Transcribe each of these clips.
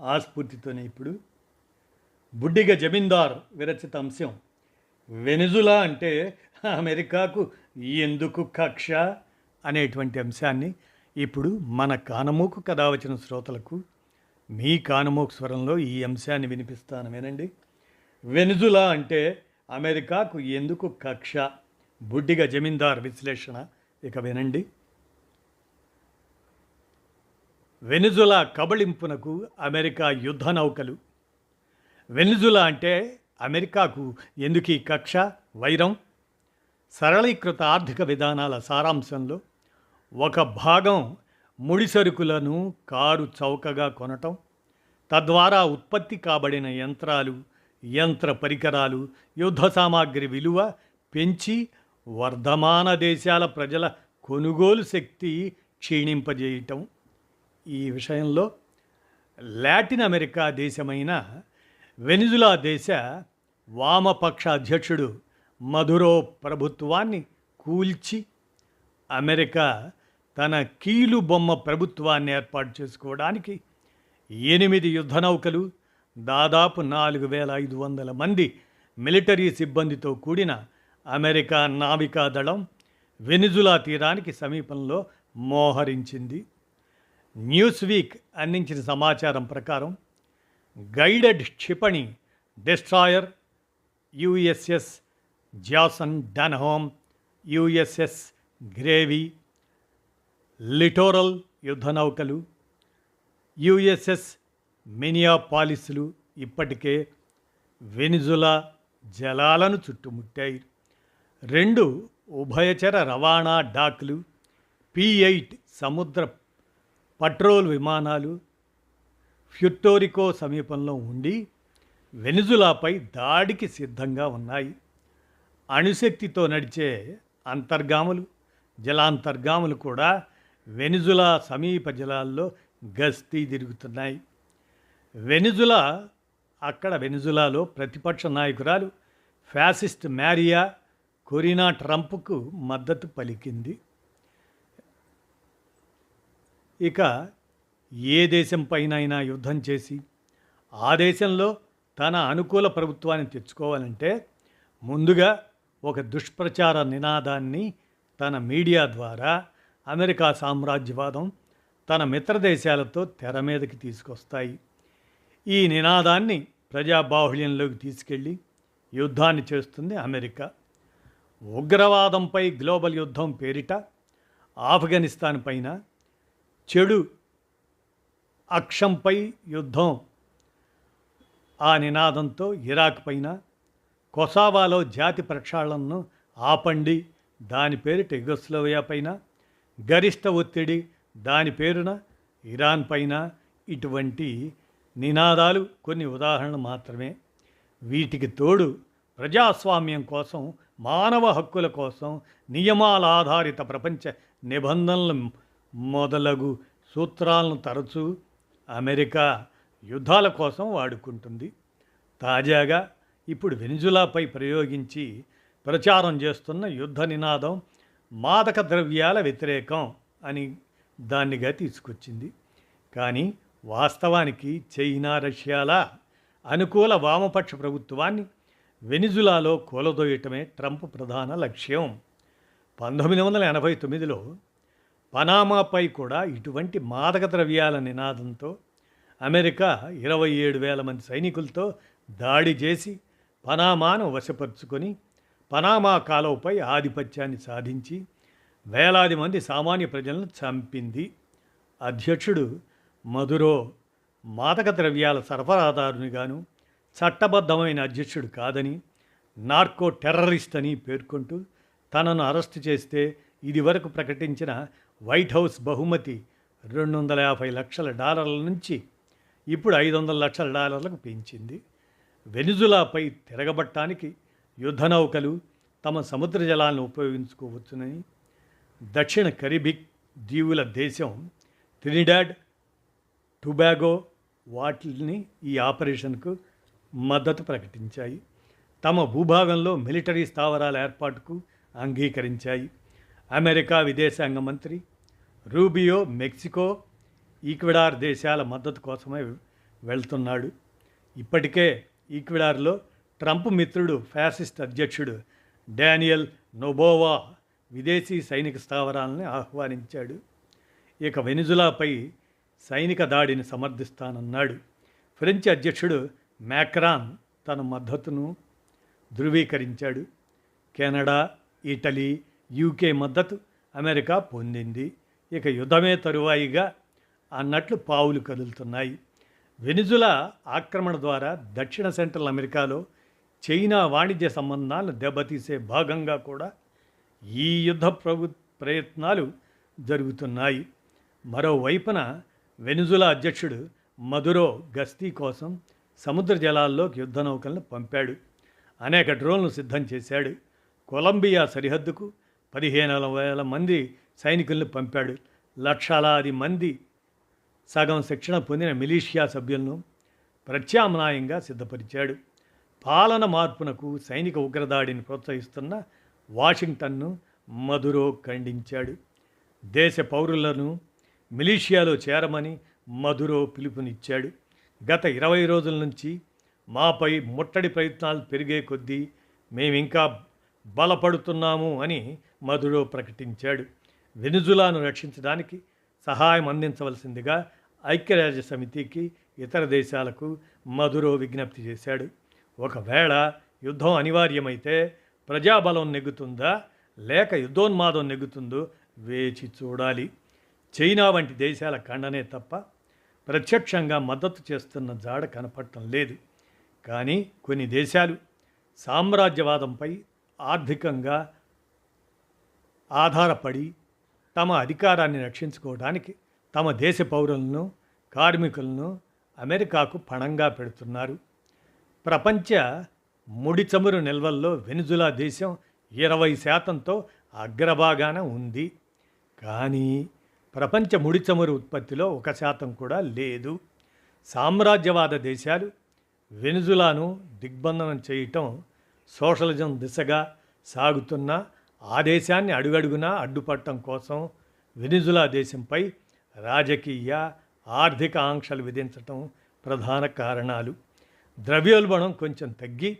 ఆ స్ఫూర్తితోనే ఇప్పుడు. బుడ్డిగ జమీందార్ విరచిత అంశం. వెనుజులా అంటే అమెరికాకు ఎందుకు కక్ష అనేటువంటి అంశాన్ని ఇప్పుడు మన కానమూకు కథ వచ్చిన శ్రోతలకు మీ కానమూకు స్వరంలో ఈ అంశాన్ని వినిపిస్తాను వినండి. వెనుజులా అంటే అమెరికాకు ఎందుకు కక్ష? బుడ్డిగ జమీందార్ విశ్లేషణ ఇక వినండి. వెనుజులా కబళింపునకు అమెరికా యుద్ధ నౌకలు. వెనుజులా అంటే అమెరికాకు ఎందుకు ఈ కక్ష వైరం? సరళీకృత ఆర్థిక విధానాల సారాంశంలో ఒక భాగం ముడి సరుకులను కారు చౌకగా కొనటం తద్వారా ఉత్పత్తి కాబడిన యంత్రాలు యంత్ర పరికరాలు యుద్ధ సామాగ్రి విలువ పెంచి వర్ధమాన దేశాల ప్రజల కొనుగోలు శక్తి క్షీణింపజేయటం. ఈ విషయంలో లాటిన్ అమెరికా దేశమైన వెనిజులా దేశ వామపక్ష అధ్యక్షుడు మధురో ప్రభుత్వాన్ని కూల్చి అమెరికా తన కీలు బొమ్మ ప్రభుత్వాన్ని ఏర్పాటు చేసుకోవడానికి ఎనిమిది యుద్ధ నౌకలు దాదాపు నాలుగు వేల ఐదు వందల మంది మిలిటరీ సిబ్బందితో కూడిన అమెరికా నావికాదళం వెనిజులా తీరానికి సమీపంలో మోహరించింది. న్యూస్ వీక్ అందించిన సమాచారం ప్రకారం గైడెడ్ క్షిపణి destroyer USS Jason Dunham USS Gravely littoral యుద్ధ నౌకలు యుఎస్ఎస్ మినియాపాలిస్లు ఇప్పటికే వెనిజులా జలాలను చుట్టుముట్టాయి. రెండు ఉభయచర రవాణా డాక్లు పి ఎయిట్ సముద్ర పట్రోల్ విమానాలు ఫ్యుట్టోరికో సమీపంలో ఉండి వెనుజులాపై దాడికి సిద్ధంగా ఉన్నాయి. అణుశక్తితో నడిచే అంతర్గాములు జలాంతర్గాములు కూడా వెనుజులా సమీప జలాల్లో గస్తీ తిరుగుతున్నాయి. వెనుజులా అక్కడ వెనుజులాలో ప్రతిపక్ష నాయకురాలు ఫ్యాసిస్ట్ మ్యారియా కొరినా ట్రంప్కు మద్దతు పలికింది. ఇక ఏ దేశంపైనైనా యుద్ధం చేసి ఆ దేశంలో తన అనుకూల ప్రభుత్వాన్ని తెచ్చుకోవాలంటే ముందుగా ఒక దుష్ప్రచార నినాదాన్ని తన మీడియా ద్వారా అమెరికా సామ్రాజ్యవాదం తన మిత్ర దేశాలతో తెర మీదకి తీసుకొస్తాయి. ఈ నినాదాన్ని ప్రజాబాహుళ్యంలోకి తీసుకెళ్ళి యుద్ధాన్ని చేస్తుంది అమెరికా. ఉగ్రవాదంపై గ్లోబల్ యుద్ధం పేరిట ఆఫ్ఘనిస్తాన్ పైన చెడు అక్షంపై యుద్ధం. ఆ నినాదంతో ఇరాక్ పైన కొసావాలో జాతి ప్రక్షాళనను ఆపండి దాని పేరు టెగోస్లోవియా పైన. గరిష్ట ఒత్తిడి దాని పేరున ఇరాన్ పైన. ఇటువంటి నినాదాలు కొన్ని ఉదాహరణలు మాత్రమే. వీటికి తోడు ప్రజాస్వామ్యం కోసం మానవ హక్కుల కోసం నియమాల ఆధారిత ప్రపంచ నిబంధనలు మొదలగు సూత్రాలను తరచూ అమెరికా యుద్ధాల కోసం వాడుకుంటుంది. తాజాగా ఇప్పుడు వెనిజులాపై ప్రయోగించి ప్రచారం చేస్తున్న యుద్ధ నినాదం మాదక ద్రవ్యాల వ్యతిరేకం అని దాన్నిగా తీసుకొచ్చింది. కానీ వాస్తవానికి చైనా రష్యాల అనుకూల వామపక్ష ప్రభుత్వాన్ని వెనిజులాలో కూలదోయటమే ట్రంప్ ప్రధాన లక్ష్యం. పంతొమ్మిది వందల ఎనభై తొమ్మిదిలో పనామాపై కూడా ఇటువంటి మాదక ద్రవ్యాల నినాదంతో అమెరికా ఇరవై ఏడు వేల మంది సైనికులతో దాడి చేసి పనామాను వశపరుచుకొని పనామా కాలువపై ఆధిపత్యాన్ని సాధించి వేలాది మంది సామాన్య ప్రజలను చంపింది. అధ్యక్షుడు మధురో మాదక ద్రవ్యాల సరఫరాదారునిగాను చట్టబద్ధమైన అధ్యక్షుడు కాదని నార్కో టెర్రరిస్ట్ అని పేర్కొంటూ తనను అరెస్టు చేస్తే ఇదివరకు ప్రకటించిన వైట్ హౌస్ బహుమతి రెండు వందల యాభై లక్షల డాలర్ల నుంచి ఇప్పుడు ఐదు వందల లక్షల డాలర్లకు పెంచింది. వెనుజులాపై తిరగబట్టానికి యుద్ధ నౌకలు తమ సముద్ర జలాలను ఉపయోగించుకోవచ్చునని దక్షిణ కరిబిక్ దీవుల దేశం ట్రినిడాడ్ టుబాగో వాటిని ఈ ఆపరేషన్కు మద్దతు ప్రకటించాయి. తమ భూభాగంలో మిలిటరీ స్థావరాల ఏర్పాటుకు అంగీకరించాయి. అమెరికా విదేశాంగ మంత్రి రూబియో మెక్సికో ఈక్వెడార్ దేశాల మద్దతు కోసమే వెళ్తున్నాడు. ఇప్పటికే ఈక్వెడార్లో ట్రంప్ మిత్రుడు ఫ్యాసిస్ట్ అధ్యక్షుడు డానియల్ నొబోవా విదేశీ సైనిక స్థావరాలను ఆహ్వానించాడు. ఇక వెనిజులాపై సైనిక దాడిని సమర్థిస్తానన్నాడు. ఫ్రెంచ్ అధ్యక్షుడు మ్యాక్రాన్ తన మద్దతును ధృవీకరించాడు. కెనడా ఇటలీ యూకే మద్దతు అమెరికా పొందింది. ఇక యుద్ధమే తరువాయిగా అన్నట్లు పావులు కదులుతున్నాయి. వెనిజులా ఆక్రమణ ద్వారా దక్షిణ సెంట్రల్ అమెరికాలో చైనా వాణిజ్య సంబంధాలను దెబ్బతీసే భాగంగా కూడా ఈ యుద్ధ ప్రభు ప్రయత్నాలు జరుగుతున్నాయి. మరోవైపున వెనుజులా అధ్యక్షుడు మధురో గస్తీ కోసం సముద్ర జలాల్లోకి యుద్ధ నౌకలను పంపాడు. అనేక డ్రోన్లు సిద్ధం చేశాడు. కొలంబియా సరిహద్దుకు పదిహేను వేల మంది సైనికులను పంపాడు. లక్షలాది మంది సగం శిక్షణ పొందిన మిలీషియా సభ్యులను ప్రత్యామ్నాయంగా సిద్ధపరిచాడు. పాలన మార్పునకు సైనిక ఉగ్రదాడిని ప్రోత్సహిస్తున్న వాషింగ్టన్ను మధురో ఖండించాడు. దేశ పౌరులను మిలీషియాలో చేరమని మధురో పిలుపునిచ్చాడు. గత ఇరవై రోజుల నుంచి మాపై ముట్టడి ప్రయత్నాలు పెరిగే కొద్దీ మేమింకా బలపడుతున్నాము అని మధురో ప్రకటించాడు. వెనుజులాను రక్షించడానికి సహాయం అందించవలసిందిగా ఐక్యరాజ్య సమితికి ఇతర దేశాలకు మధురో విజ్ఞప్తి చేశాడు. ఒకవేళ యుద్ధం అనివార్యమైతే ప్రజాబలం నెగ్గుతుందా? లేక యుద్ధోన్మాదం నెగ్గుతుందో వేచి చూడాలి. చైనా వంటి దేశాల ఖండనే తప్ప ప్రత్యక్షంగా మద్దతు చేస్తున్న జాడ కనపడటం లేదు. కానీ కొన్ని దేశాలు సామ్రాజ్యవాదంపై ఆర్థికంగా ఆధారపడి తమ అధికారాన్ని రక్షించుకోవడానికి తమ దేశ పౌరులను కార్మికులను అమెరికాకు పణంగా పెడుతున్నారు. ప్రపంచ ముడి చమురు నిల్వల్లో వెనుజులా దేశం ఇరవై శాతంతో అగ్రభాగాన ఉంది. కానీ ప్రపంచ ముడి చమురు ఉత్పత్తిలో ఒక శాతం కూడా లేదు. సామ్రాజ్యవాద దేశాలు వెనుజులాను దిగ్బంధనం చేయటం సోషలిజం దిశగా సాగుతున్న ఆ దేశాన్ని అడుగడుగునా అడ్డుపట్టడం కోసం వెనిజులా దేశంపై రాజకీయ ఆర్థిక ఆంక్షలు విధించటం ప్రధాన కారణాలు. ద్రవ్యోల్బణం కొంచెం తగ్గి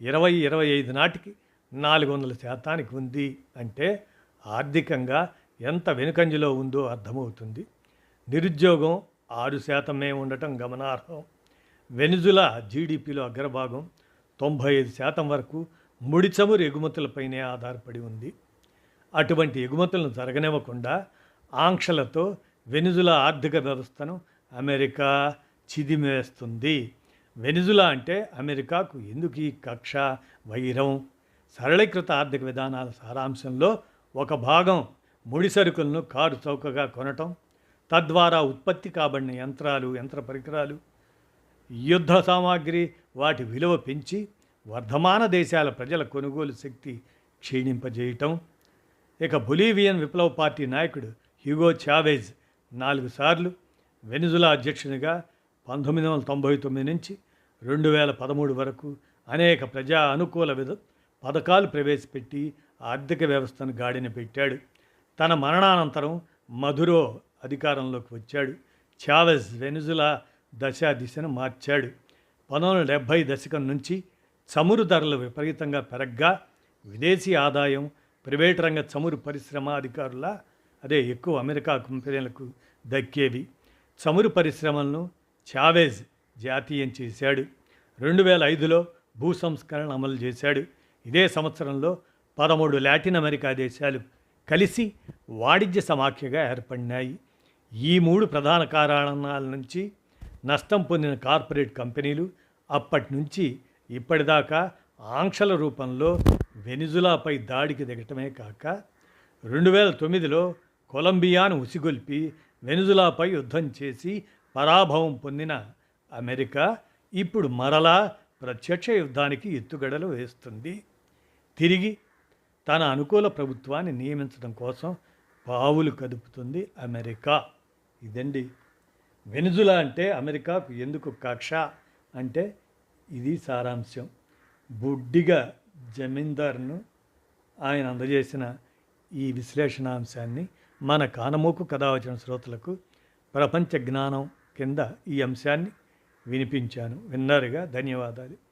ఇరవై ఇరవై ఐదు నాటికి నాలుగు వందల శాతానికి ఉంది అంటే ఆర్థికంగా ఎంత వెనుకంజలో ఉందో అర్థమవుతుంది. నిరుద్యోగం ఆరు శాతమే ఉండటం గమనార్హం. వెనుజులా జీడిపిలో అగ్రభాగం తొంభై ఐదు శాతం వరకు ముడి చమురు ఎగుమతులపైనే ఆధారపడి ఉంది. అటువంటి ఎగుమతులను జరగనివ్వకుండా ఆంక్షలతో వెనుజులా ఆర్థిక వ్యవస్థను అమెరికా చిదిమేస్తుంది. వెనుజులా అంటే అమెరికాకు ఎందుకు ఈ కక్ష వైరం? సరళీకృత ఆర్థిక విధానాల సారాంశంలో ఒక భాగం ముడి సరుకులను కారు చౌకగా కొనటం తద్వారా ఉత్పత్తి కాబడిన యంత్రాలు యంత్ర పరికరాలు యుద్ధ సామాగ్రి వాటి విలువ పెంచి వర్ధమాన దేశాల ప్రజల కొనుగోలు శక్తి క్షీణింపజేయటం. ఇక బొలీవియన్ విప్లవ పార్టీ నాయకుడు హ్యూగో చావేజ్ నాలుగు సార్లు వెనుజులా అధ్యక్షునిగా పంతొమ్మిది వందల తొంభై తొమ్మిది నుంచి రెండు వేల పదమూడు వరకు అనేక ప్రజా అనుకూల విధ పథకాలు ప్రవేశపెట్టి ఆర్థిక వ్యవస్థను గాడిన పెట్టాడు. తన మరణానంతరం మధురో అధికారంలోకి వచ్చాడు. చావెజ్ వెనుజులా దశ దిశను మార్చాడు. పంతొమ్మిది వందల డెబ్భై దశకం నుంచి చమురు ధరలు విపరీతంగా పెరగ్గా విదేశీ ఆదాయం ప్రైవేట్ రంగ చమురు పరిశ్రమ అధికారుల అదే ఎక్కువ అమెరికా కంపెనీలకు దక్కేవి. చమురు పరిశ్రమలను చావేజ్ జాతీయం చేశాడు. రెండు వేల ఐదులో భూ సంస్కరణ అమలు చేశాడు. ఇదే సంవత్సరంలో పదమూడు లాటిన్ అమెరికా దేశాలు కలిసి వాణిజ్య సమాఖ్యగా ఏర్పడినాయి. ఈ మూడు ప్రధాన కారణాల నుంచి నష్టం పొందిన కార్పొరేట్ కంపెనీలు అప్పటి నుంచి ఇప్పటిదాకా ఆంక్షల రూపంలో వెనిజులాపై దాడికి దిగటమే కాక రెండు వేల తొమ్మిదిలో కొలంబియాను ఉసిగొల్పి వెనుజులాపై యుద్ధం చేసి పరాభవం పొందిన అమెరికా ఇప్పుడు మరలా ప్రత్యక్ష యుద్ధానికి ఎత్తుగడలు వేస్తుంది. తిరిగి తన అనుకూల ప్రభుత్వాన్ని నియమించడం కోసం పావులు కదుపుతుంది అమెరికా. ఇదండి. వెనుజులా అంటే అమెరికాకు ఎందుకు కక్ష? అంటే ఇది సారాంశం. బుడ్డిగా జమీందార్ను ఆయన అందజేసిన ఈ విశ్లేషణాంశాన్ని మన కానమోకు కథావచన శ్రోతలకు ప్రపంచ జ్ఞానం కింద ఈ అంశాన్ని వినిపించాను. విన్నారుగా? ధన్యవాదాలు.